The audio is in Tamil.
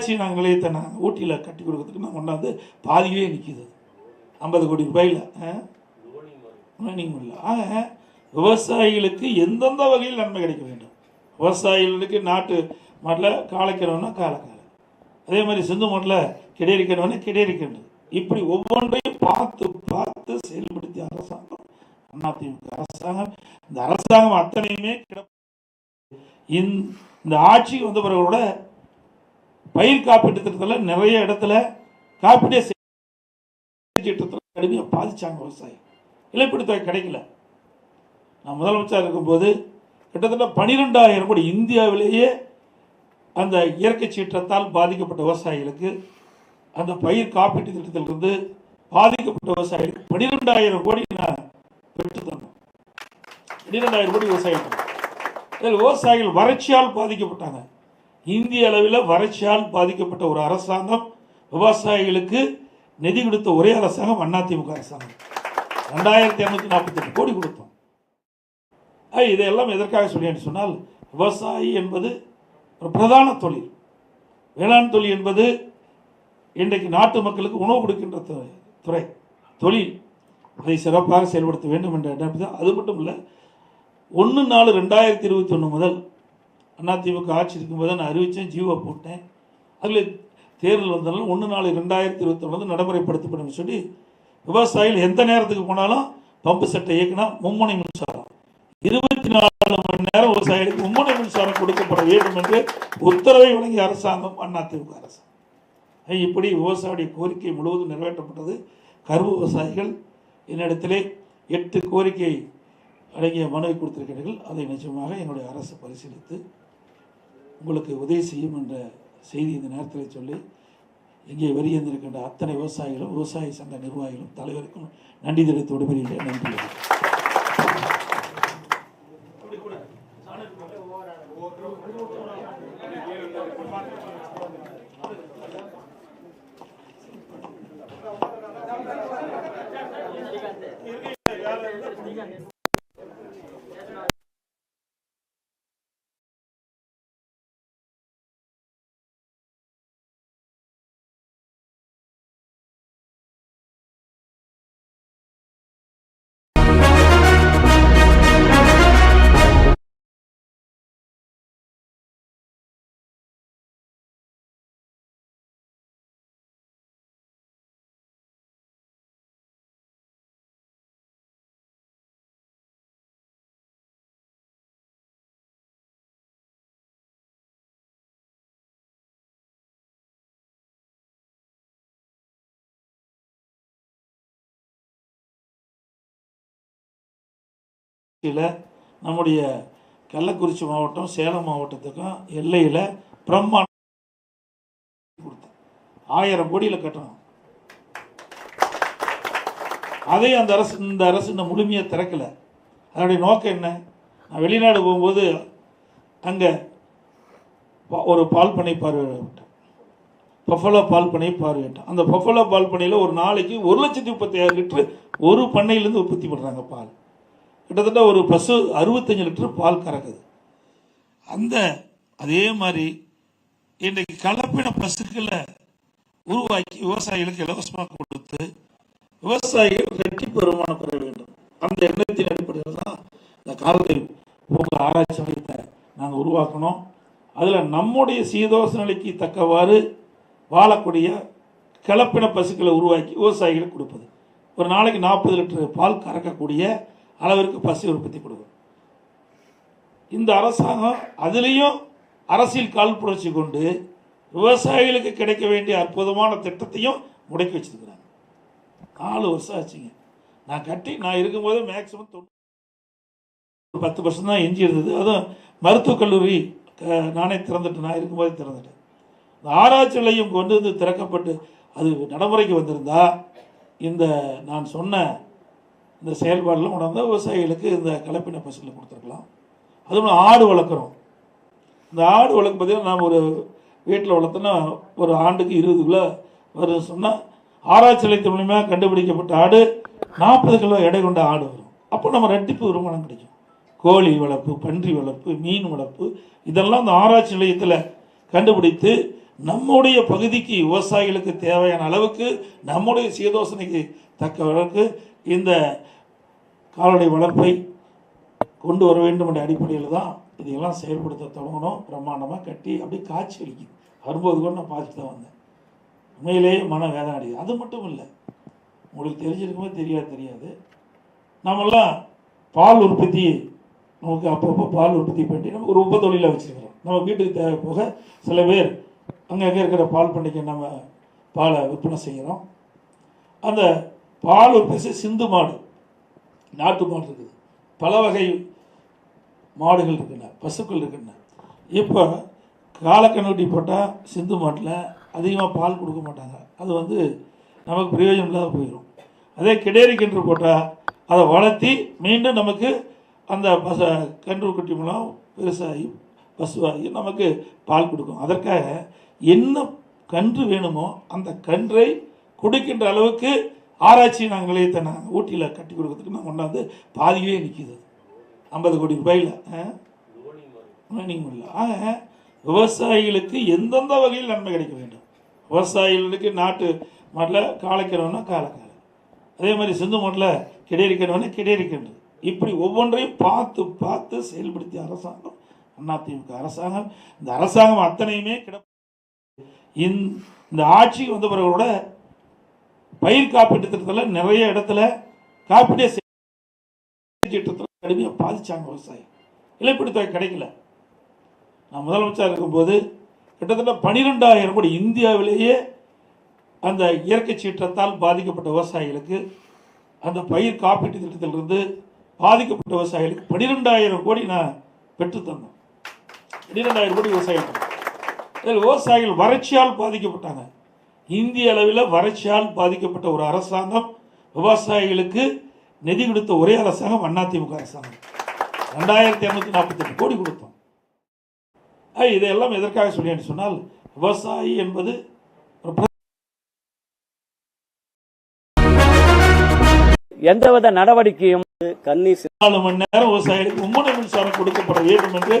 ஆராய்ச்சி நாங்கள் நிலையத்தை நாங்கள் ஊட்டியில் கட்டி கொடுக்கறதுக்கு நான் கொண்டாந்து பாதியிலே நிற்கிது ஐம்பது கோடி ரூபாயில் இல்லை ஆக விவசாயிகளுக்கு எந்தெந்த வகையில் நன்மை கிடைக்க வேண்டும்? விவசாயிகளுக்கு நாட்டு மாட்டில் காலைக்கிறவனா காலக்கால அதே மாதிரி சிந்து மாட்டில் கிடையிருக்கிறவனே கிடையிருக்கின்றது இப்படி ஒவ்வொன்றையும் பார்த்து பார்த்து செயல்படுத்திய அரசாங்கம் அதிமுக அரசாங்கம் இந்த அரசாங்கம் அத்தனையுமே கிட இந்த இந்த ஆட்சி வந்த பிறகு கூட பயிர் காப்பீட்டு திட்டத்தில் நிறைய இடத்துல காப்பீடே திட்டத்தில் கடுமையாக பாதித்தாங்க விவசாயம். இழப்பீடு தொகை கிடைக்கல. நான் முதலமைச்சர் இருக்கும்போது கிட்டத்தட்ட பனிரெண்டாயிரம் கோடி இந்தியாவிலேயே அந்த இயற்கை சீற்றத்தால் பாதிக்கப்பட்ட விவசாயிகளுக்கு அந்த பயிர் காப்பீட்டு திட்டத்திலிருந்து பாதிக்கப்பட்ட விவசாயிகளுக்கு பனிரெண்டாயிரம் கோடி நான் பெற்று தந்தோம் பன்னிரெண்டாயிரம் கோடி விவசாயிகள் இதில் விவசாயிகள் வறட்சியால் பாதிக்கப்பட்டாங்க. இந்திய அளவில் வறட்சியால் பாதிக்கப்பட்ட ஒரு அரசாங்கம் விவசாயிகளுக்கு நிதி கொடுத்த ஒரே அரசாங்கம் அதிமுக அரசாங்கம். ரெண்டாயிரத்தி இரநூத்தி நாற்பத்தெட்டு கோடி கொடுத்தோம். இதையெல்லாம் எதற்காக சொல்லியேன்னு சொன்னால் விவசாயி என்பது ஒரு பிரதான தொழில். வேளாண் தொழில் என்பது இன்றைக்கு நாட்டு மக்களுக்கு உணவு கொடுக்கின்ற துறை துறை தொழில். அதை சிறப்பாக செயல்படுத்த வேண்டும் என்ற அது மட்டும் இல்லை ஒன்று நாலு ரெண்டாயிரத்தி இருபத்தி ஒன்று முதல் அதிமுக ஆட்சி இருக்கும்போது நான் அறிவித்தேன் ஜீவோ போட்டேன். அதில் தேர்தல் வந்தாலும் ஒன்று நாலு ரெண்டாயிரத்தி இருபத்தி ஒன்று நடைமுறைப்படுத்தப்படும் சொல்லி விவசாயிகள் எந்த நேரத்துக்கு போனாலும் பம்பு செட்டை இயக்கினா மும்முனை மின்சாரம். இருபத்தி நாலு மணி நேரம் விவசாயிகளுக்கு மும்முனை மின்சாரம் கொடுக்கப்பட வேண்டும் என்று உத்தரவை வழங்கிய அரசாங்கம் அதிமுக அரசு. இப்படி விவசாயிய கோரிக்கை முழுவதும் நிறைவேற்றப்பட்டது. கரும்பு விவசாயிகள் என்னிடத்திலே எட்டு கோரிக்கை அடங்கிய மனுவை கொடுத்திருக்கிறார்கள். அதை நிச்சயமாக என்னுடைய அரசு பரிசீலித்து உங்களுக்கு உதவி செய்யும் என்ற செய்தி இந்த நேரத்தில் சொல்லி இங்கே வெளியேந்திருக்கின்ற அத்தனை விவசாயிகளும் விவசாய சங்க நிர்வாகிகளும் தலைவருக்கும் நன்றி தெரிவித்து விடுபடுகிறேன் நன்றி. கீழே நம்முடைய கள்ளக்குறிச்சி மாவட்டம் சேலம் மாவட்டத்துக்கும் எல்லையில் பிரம்மாண்ட கொடுத்தேன். ஆயிரம் கோடியில் கட்டணும். அதே அந்த அரசு இந்த அரசு இன்னும் முழுமையாக திறக்கல. அதனுடைய நோக்கம் என்ன? நான் வெளிநாடு போகும்போது அங்கே ஒரு பால் பண்ணை பார்வையிட்டேன் பஃபலோ பால் பண்ணை பார்வையிட்டேன். அந்த பஃபலோ பால் பண்ணையில் ஒரு நாளைக்கு ஒரு லட்சத்தி முப்பத்தாயிரம் லிட்டரு ஒரு பண்ணையிலேருந்து உற்பத்தி பண்ணுறாங்க பால். கிட்டத்தட்ட ஒரு பசு அறுபத்தஞ்சு லிட்டர் பால் கறக்குது. அந்த அதே மாதிரி இன்றைக்கு கலப்பின பசுக்களை உருவாக்கி விவசாயிகளுக்கு இலவசமாக கொடுத்து விவசாயிகள் ரெட்டிப்பு வருமானம் பெற வேண்டும். அந்த எண்ணத்தின் அடிப்படையில் தான் இந்த கால்நடை பூங்கா ஆராய்ச்சி மையத்தை நாங்கள் உருவாக்கணும். அதில் நம்முடைய சீதோஷ நிலைக்கு தக்கவாறு வாழக்கூடிய கலப்பின பசுக்களை உருவாக்கி விவசாயிகளுக்கு கொடுப்பது. ஒரு நாளைக்கு நாற்பது லிட்டர் பால் கறக்கக்கூடிய அளவிற்கு பசி உற்பத்தி கொடுக்கும் இந்த அரசாங்கம் அதுலேயும் அரசியல் கால் புரட்சி கொண்டு விவசாயிகளுக்கு கிடைக்க வேண்டிய அற்புதமான திட்டத்தையும் முடக்கி வச்சிருக்கிறாங்க. நாலு வருஷம் ஆச்சுங்க. நான் கட்டி நான் இருக்கும்போது மேக்சிமம் தொண்ணூறு ஒரு பத்து பர்சன்ட் தான் எஞ்சி இருந்தது. அதுவும் மருத்துவக் கல்லூரி க- நானே திறந்துட்டேன். நான் இருக்கும்போதே திறந்துட்டேன். இந்த ஆராய்ச்சி நிலையம் கொண்டு வந்து திறக்கப்பட்டு அது நடைமுறைக்கு வந்திருந்தா இந்த நான் சொன்ன இந்த செயல்பாடெல்லாம் உணர்ந்த விவசாயிகளுக்கு இந்த கலப்பின பசுக்களை கொடுத்துருக்கலாம். அதுவும் ஆடு வளர்க்குறோம். இந்த ஆடு வளர்க்கும் பார்த்தீங்கன்னா நாம் ஒரு வீட்டில் வளர்த்தோன்னா ஒரு ஆண்டுக்கு இருபது கிலோ வரும் சொன்னால் ஆராய்ச்சி நிலையத்து மூலியமாக கண்டுபிடிக்கப்பட்ட ஆடு நாற்பது கிலோ எடை கொண்ட ஆடு வரும். அப்போ நம்ம ரெட்டிப்பு வருமானம் கிடைக்கும். கோழி வளர்ப்பு பன்றி வளர்ப்பு மீன் வளர்ப்பு இதெல்லாம் அந்த ஆராய்ச்சி நிலையத்தில் கண்டுபிடித்து நம்முடைய பகுதிக்கு விவசாயிகளுக்கு தேவையான அளவுக்கு நம்முடைய சீதோசனைக்கு தக்க அளவுக்கு இந்த கால்நடை வளர்ப்பை கொண்டு வர வேண்டும் என்ற அடிப்படையில் தான் இதையெல்லாம் செயல்படுத்த தொடங்கணும். பிரம்மாண்டமாக கட்டி அப்படியே காட்சி அளிக்குது. வரும்போது கூட நான் பார்த்துட்டு தான் வந்தேன். உண்மையிலேயே மன வேதனை அடிக்குது அது மட்டும் இல்லை உங்களுக்கு தெரிஞ்சிருக்குமே தெரியாது தெரியாது. நாமெல்லாம் பால் உற்பத்தி நமக்கு அப்பப்போ பால் உற்பத்தி பண்ணி நம்ம ஒரு உப தொழிலாக வச்சுருக்கிறோம். நம்ம வீட்டுக்கு தேவை போக சில பேர் அங்கங்கே இருக்கிற பால் பண்ணைக்கு நம்ம பாலை விற்பனை செய்கிறோம். அந்த பால் உற்பத்தி சிந்து மாடு நாட்டு மாடு இருக்குது. பல வகை மாடுகள் இருக்கின்றன பசுக்கள் இருக்கின்றன. இப்போ காலக்கண்ணுட்டி போட்டால் சிந்து மாட்டில் அதிகமாக பால் கொடுக்க மாட்டாங்க. அது வந்து நமக்கு பிரயோஜனம் இல்லாத போயிடும் அதே கிடேரி கிணறு போட்டால் அதை வளர்த்தி மீண்டும் நமக்கு அந்த பச கன்று குட்டி மூலம் பெருசாகி பசுவாகி நமக்கு பால் கொடுக்கும். அதற்காக என்ன கன்று வேணுமோ அந்த கன்றை கொடுக்கின்ற அளவுக்கு ஆராய்ச்சி நாங்கள் நிலையத்தை நாங்கள் ஊட்டியில் கட்டி கொடுக்கறதுக்கு நான் கொண்டாந்து பாதியிலே நிற்கிது ஐம்பது கோடி ரூபாயில் மைனிங் முடியல ஆக விவசாயிகளுக்கு எந்தெந்த வகையில் நன்மை கிடைக்க வேண்டும்? விவசாயிகளுக்கு நாட்டு மாட்டில் காளைக்கிறவனா காலக்கால அதே மாதிரி சிந்து மாட்டில் கிடையிருக்கிறவனே கிடையிருக்கின்றது இப்படி ஒவ்வொன்றையும் பார்த்து பார்த்து செயல்படுத்திய அரசாங்கம் அதிமுக அரசாங்கம். இந்த அரசாங்கம் அத்தனையுமே கிட இந்த- இந்த ஆட்சி வந்த பிறகு கூட பயிர் காப்பீட்டு திட்டத்தில் நிறைய இடத்துல காப்பீடே திட்டத்தில் கடுமையாக பாதிச்சாங்க விவசாயம். இழப்பீடு தொகை கிடைக்கல. நான் முதலமைச்சர் இருக்கும்போது கிட்டத்தட்ட பனிரெண்டாயிரம் கோடி இந்தியாவிலேயே அந்த இயற்கை சீற்றத்தால் பாதிக்கப்பட்ட விவசாயிகளுக்கு அந்த பயிர் காப்பீட்டு திட்டத்திலிருந்து பாதிக்கப்பட்ட விவசாயிகளுக்கு பன்னிரெண்டாயிரம் கோடி நான் பெற்று தந்தேன். பன்னிரெண்டாயிரம் கோடி விவசாயிகள். இதில் விவசாயிகள் வறட்சியால் பாதிக்கப்பட்டாங்க. இந்திய அளவில் வறட்சியால் பாதிக்கப்பட்ட ஒரு அரசாங்கம் விவசாயிகளுக்கு நிதி கொடுத்த ஒரே அரசாங்கம் அதிமுக அரசாங்கம். ரெண்டாயிரத்தி இரநூத்தி நாற்பத்தெட்டு கோடி கொடுத்தோம். இதையெல்லாம் எதற்காக சொல்லி சொன்னால் விவசாயி என்பது எந்தவித நடவடிக்கையும் கண்ணீர் நாலு மணி நேரம் விவசாயிகளுக்கு மும்முனை மின்சாரம் கொடுக்கப்பட வேண்டும் என்று